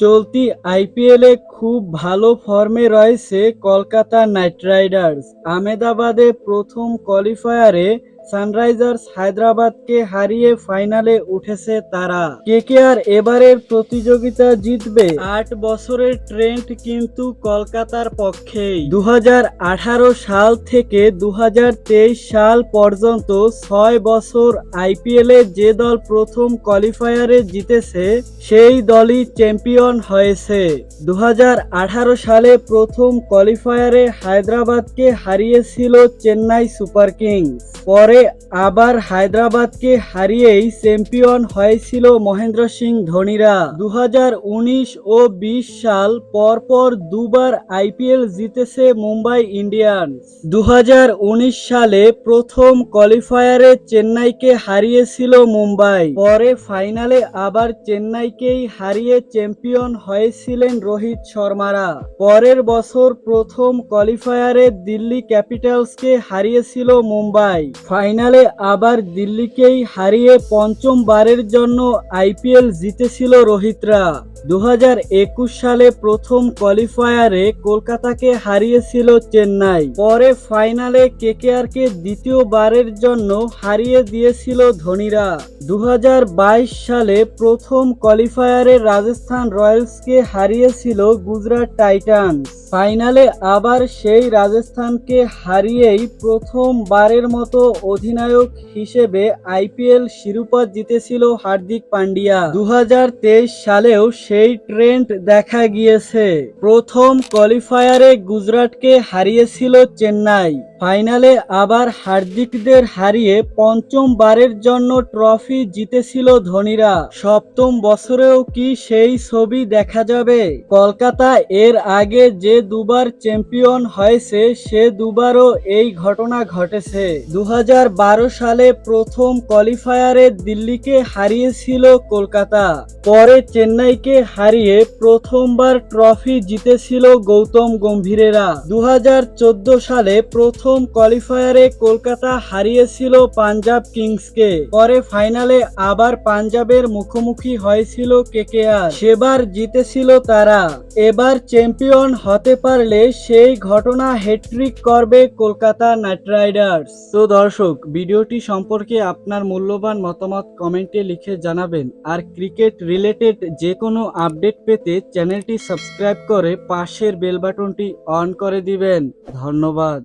চলতি আইপিএলে খুব ভালো ফর্মে রয়েছে কলকাতা নাইট রাইডার্স। আহমেদাবাদে প্রথম কোয়ালিফায়ারে সানরাইজার্স হায়দ্রাবাদকে হারিয়ে ফাইনালে উঠেছে তারা। কেকেআর এবারের প্রতিযোগিতা জিতবে আট বছরের ট্রেন্ড কিন্তু কলকাতার পক্ষেই। দু সাল থেকে দু সাল পর্যন্ত ছয় বছর আইপিএলে যে দল প্রথম কোয়ালিফায়ারে জিতেছে, সেই দলই চ্যাম্পিয়ন হয়েছে। দু হাজার আঠারো সালে প্রথম কোয়ালিফায়ারে হায়দ্রাবাদকে হারিয়েছিল চেন্নাই সুপার কিংস। পরে আবার হায়দ্রাবাদকে হারিয়েই চ্যাম্পিয়ন হয়েছিল মহেন্দ্র সিং ধোনিরা। দু ও বিশ সাল পরপর দুবার আইপিএল জিতেছে মুম্বাই ইন্ডিয়ান্স। দু সালে প্রথম কোয়ালিফায়ারে চেন্নাইকে হারিয়েছিল মুম্বাই। পরে ফাইনালে আবার চেন্নাইকেই হারিয়ে চ্যাম্পিয়ন হয়েছিলেন রোহিত শর্মারা। পরের বছর প্রথম কোয়ালিফায়ারে দিল্লি ক্যাপিটালসকে হারিয়েছিল মুম্বাই। ফাইনালে আবার দিল্লিকেই হারিয়ে পঞ্চমবারের জন্য আইপিএল জিতেছিল রোহিতরা। দু হাজার একুশ সালে প্রথম কোয়ালিফায়ারে কলকাতাকে হারিয়েছিল চেন্নাই। পরে ফাইনালে কেকেআরকে দ্বিতীয়বারের জন্য হারিয়ে দিয়েছিল ধোনিরা। দু হাজার বাইশ সালে প্রথম কোয়ালিফায়ারে রাজস্থান রয়্যালসকে হারিয়েছিল গুজরাট টাইটান্স। ফাইনালে আবার সেই রাজস্থানকে হারিয়েই প্রথমবারের মতো অধিনায়ক হিসেবে আইপিএল শিরোপা জিতেছিল হার্দিক পান্ডিয়া। দু হাজার তেইশ সালেও সেই ট্রেন্ড দেখা গিয়েছে। প্রথম কোয়ালিফায়ারে গুজরাটকে হারিয়েছিল চেন্নাই। ফাইনালে আবার হার্দিকদের হারিয়ে পঞ্চমবারের জন্য ট্রফি জিতেছিল ধোনিরা। সপ্তম বছরেও কি সেই ছবি দেখা যাবে? কলকাতা এর আগে যে দুবার চ্যাম্পিয়ন হয়েছে, সে দুবারও এই ঘটনা ঘটেছে। দু হাজার বারো সালে প্রথম কোয়ালিফায়ারে দিল্লিকে হারিয়েছিল কলকাতা। পরে চেন্নাইকে হারিয়ে প্রথমবার ট্রফি জিতেছিল গৌতম গম্ভীরেরা। দু হাজার চোদ্দ সালে প্রথম কোয়ালিফায়ারে কলকাতা হারিয়েছিল পাঞ্জাব কিংসকে। পরে ফাইনালে আবার পাঞ্জাবের মুখোমুখি হয়েছিল কেকেআর। সেবার জিতেছিল তারা। এবার চ্যাম্পিয়ন হতে পারলে সেই ঘটনা হ্যাট্রিক করবে কলকাতা নাইট রাইডার্স। তো দর্শক, ভিডিওটি সম্পর্কে আপনার মূল্যবান মতামত কমেন্টে লিখে জানাবেন। আর ক্রিকেট রিলেটেড যে কোনো আপডেট পেতে চ্যানেলটি সাবস্ক্রাইব করে পাশের বেলবাটনটি অন করে দিবেন। ধন্যবাদ।